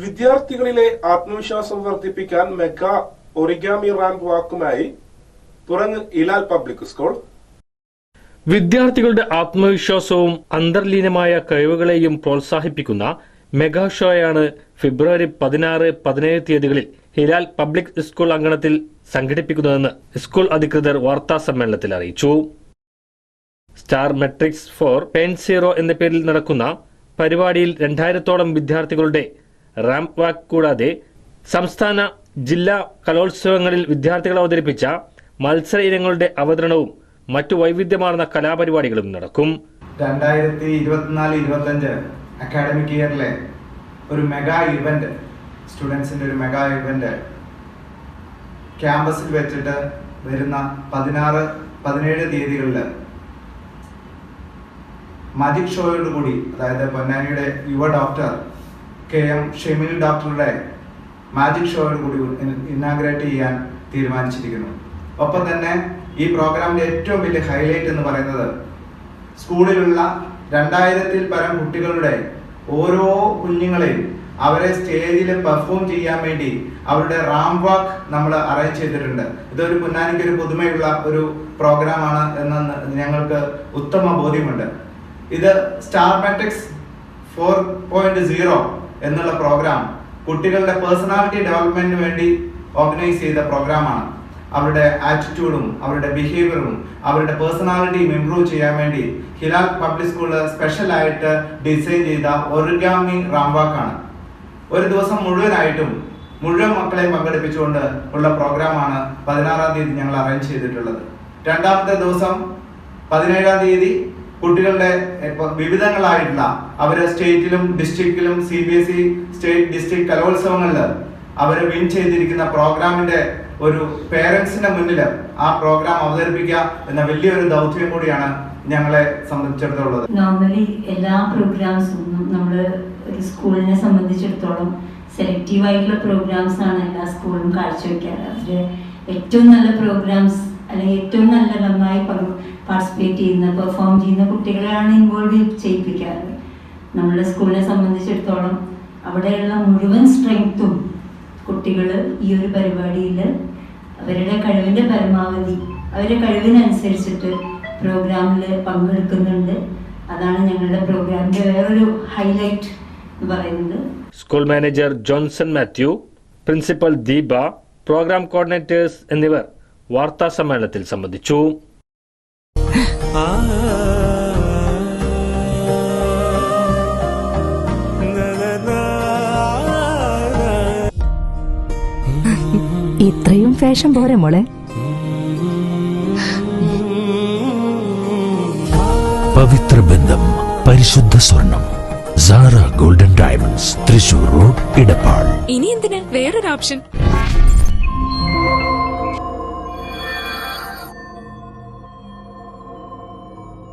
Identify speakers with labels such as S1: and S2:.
S1: വിദ്യാർത്ഥികളിലെ ആത്മവിശ്വാസം വർദ്ധിപ്പിക്കാൻ mega origami ramp വാക്കുമായി തുറങ്ങ് ഇലാൽ പബ്ലിക് സ്കൂൾ.
S2: വിദ്യാർത്ഥികളുടെ ആത്മവിശ്വാസവും അന്തർലീനമായ കഴിവുകളെയും പ്രോത്സാഹിപ്പിക്കുന്ന മെഗാ ഷോയാണ് ഫെബ്രുവരി പതിനാറ് പതിനേഴ് തീയതികളിൽ ഹിലാൽ പബ്ലിക് സ്കൂൾ അങ്കണത്തിൽ സംഘടിപ്പിക്കുന്നതെന്ന് സ്കൂൾ അധികൃതർ വാർത്താ സമ്മേളനത്തിൽ അറിയിച്ചു. Star metrics four pen zero എന്ന പേരിൽ നടക്കുന്ന പരിപാടിയിൽ രണ്ടായിരത്തോളം വിദ്യാർത്ഥികളുടെ റാമ്പ് വാക്ക് കൂടാതെ സംസ്ഥാന ജില്ലാ കലോത്സവങ്ങളിൽ വിദ്യാർത്ഥികൾ അവതരിപ്പിച്ച മത്സര ഇനങ്ങളുടെ അവതരണവും മറ്റു വൈവിധ്യമാർന്ന കലാപരിപാടികളും നടക്കും.
S3: രണ്ടായിരത്തി ഇരുപത്തിനാല് ഇരുപത്തഞ്ച് അക്കാഡമിക് ഇയറിലെ ഒരു മെഗാ ഇവന്റ് സ്റ്റുഡൻസിന്റെ ഒരു മെഗാ ഇവന്റ് ക്യാമ്പസിൽ വെച്ചിട്ട് വരുന്ന പതിനാറ് പതിനേഴ് തീയതികളിൽ മാജിക് ഷോയോടുകൂടി അതായത് പൊന്നാനിയുടെ യുവ ഡോക്ടർ കെ എം ഷെമിൽ ഡോക്ടറുടെ മാജിക് ഷോയോട് കൂടി ഇന്നാഗ്രേറ്റ് ചെയ്യാൻ തീരുമാനിച്ചിരിക്കുന്നു. ഒപ്പം തന്നെ ഈ പ്രോഗ്രാമിന്റെ ഏറ്റവും വലിയ ഹൈലൈറ്റ് എന്ന് പറയുന്നത് സ്കൂളിലുള്ള രണ്ടായിരത്തിൽ പരം കുട്ടികളുടെ ഓരോ കുഞ്ഞുങ്ങളെയും അവരെ സ്റ്റേജിൽ പെർഫോം ചെയ്യാൻ വേണ്ടി അവരുടെ റാം വാക്ക് നമ്മൾ അറേഞ്ച് ചെയ്തിട്ടുണ്ട്. ഇതൊരു പുന്നാനിക്ക് ഒരു പുതുമയുള്ള ഒരു പ്രോഗ്രാമാണ് എന്ന് ഞങ്ങൾക്ക് ഉത്തമ ബോധ്യമുണ്ട്. ഇത് star matrix four point zero എന്നുള്ള പ്രോഗ്രാം കുട്ടികളുടെ പേഴ്സണാലിറ്റി ഡെവലപ്മെന്റിന് വേണ്ടി ഓർഗനൈസ് ചെയ്ത പ്രോഗ്രാമാണ് അവരുടെ ആറ്റിറ്റ്യൂഡും അവരുടെ ബിഹേവിയറും അവരുടെ പേഴ്സണാലിറ്റിയും ഇംപ്രൂവ് ചെയ്യാൻ വേണ്ടി ഹിലാൽ പബ്ലിക് സ്കൂളിൽ സ്പെഷ്യലായിട്ട് ഡിസൈൻ ചെയ്ത ഒറിഗാമി റാംവാക്കാണ് ഒരു ദിവസം മുഴുവനായിട്ടും മുഴുവൻ മക്കളെയും പങ്കെടുപ്പിച്ചുകൊണ്ട് ഉള്ള പ്രോഗ്രാമാണ് പതിനാറാം തീയതി ഞങ്ങൾ അറേഞ്ച് ചെയ്തിട്ടുള്ളത്. രണ്ടാമത്തെ ദിവസം പതിനേഴാം തീയതി കുട്ടികളുടെ ഇപ്പൊ വിവിധങ്ങളായിട്ടുള്ള അവരെ സ്റ്റേറ്റിലും ഡിസ്ട്രിക്റ്റിലും C B S E state district കലോത്സവങ്ങളിൽ അവരെ വിൻ ചെയ്തിരിക്കുന്ന പ്രോഗ്രാമിന്റെ ഒരു പേരൻസിന്റെ മുന്നിൽ ആ പ്രോഗ്രാം അവതരിപ്പിക്കുക എന്ന വലിയൊരു ദൗത്യം കൂടിയാണ് ഞങ്ങളെ സംബന്ധിച്ചിടത്തോളം
S4: നോർമലി എല്ലാ പ്രോഗ്രാംസും നമ്മൾ ഒരു സ്കൂളിനെ സംബന്ധിച്ചിടത്തോളം സെലക്റ്റീവ് ആയിട്ടുള്ള പ്രോഗ്രാംസ് ആണ് എല്ലാ സ്കൂളും കാഴ്ചവെക്കാറ്. അതിൽ ഏറ്റവും നല്ല പ്രോഗ്രാംസ് ഏറ്റവും നല്ല നന്നായി പാർട്ടിസിപ്പേറ്റ് ചെയ്യുന്ന പെർഫോം ചെയ്യുന്ന കുട്ടികളെയാണ് ഇൻവോൾവ് ചെയ്യിപ്പിക്കാറ്. നമ്മുടെ സ്കൂളിനെ സംബന്ധിച്ചിടത്തോളം അവിടെയുള്ള മുഴുവൻ സ്ട്രെങ്ത്തും കുട്ടികൾ ഈ ഒരു പരിപാടിയിൽ അവരുടെ കഴിവിന്റെ പരമാവധി അവരുടെ കഴിവിനനുസരിച്ചിട്ട് പ്രോഗ്രാമിൽ പങ്കെടുക്കുന്നുണ്ട്. അതാണ് ഞങ്ങളുടെ പ്രോഗ്രാമിന്റെ വേറൊരു ഹൈലൈറ്റ് എന്ന് പറയുന്നത്.
S2: School manager Johnson Mathew principal Deepa program coordinators എന്നിവർ വാർത്താ സമ്മേളനത്തിൽ സംബന്ധിച്ചു.
S5: ഇത്രയും ഫാഷൻ പോരെ മോളെ?
S6: പവിത്ര ബന്ധം പരിശുദ്ധ സ്വർണം Sara golden diamonds Thrissur road Edappal.
S7: ഇനി എന്തിനാ? വേറൊരു ഓപ്ഷൻ.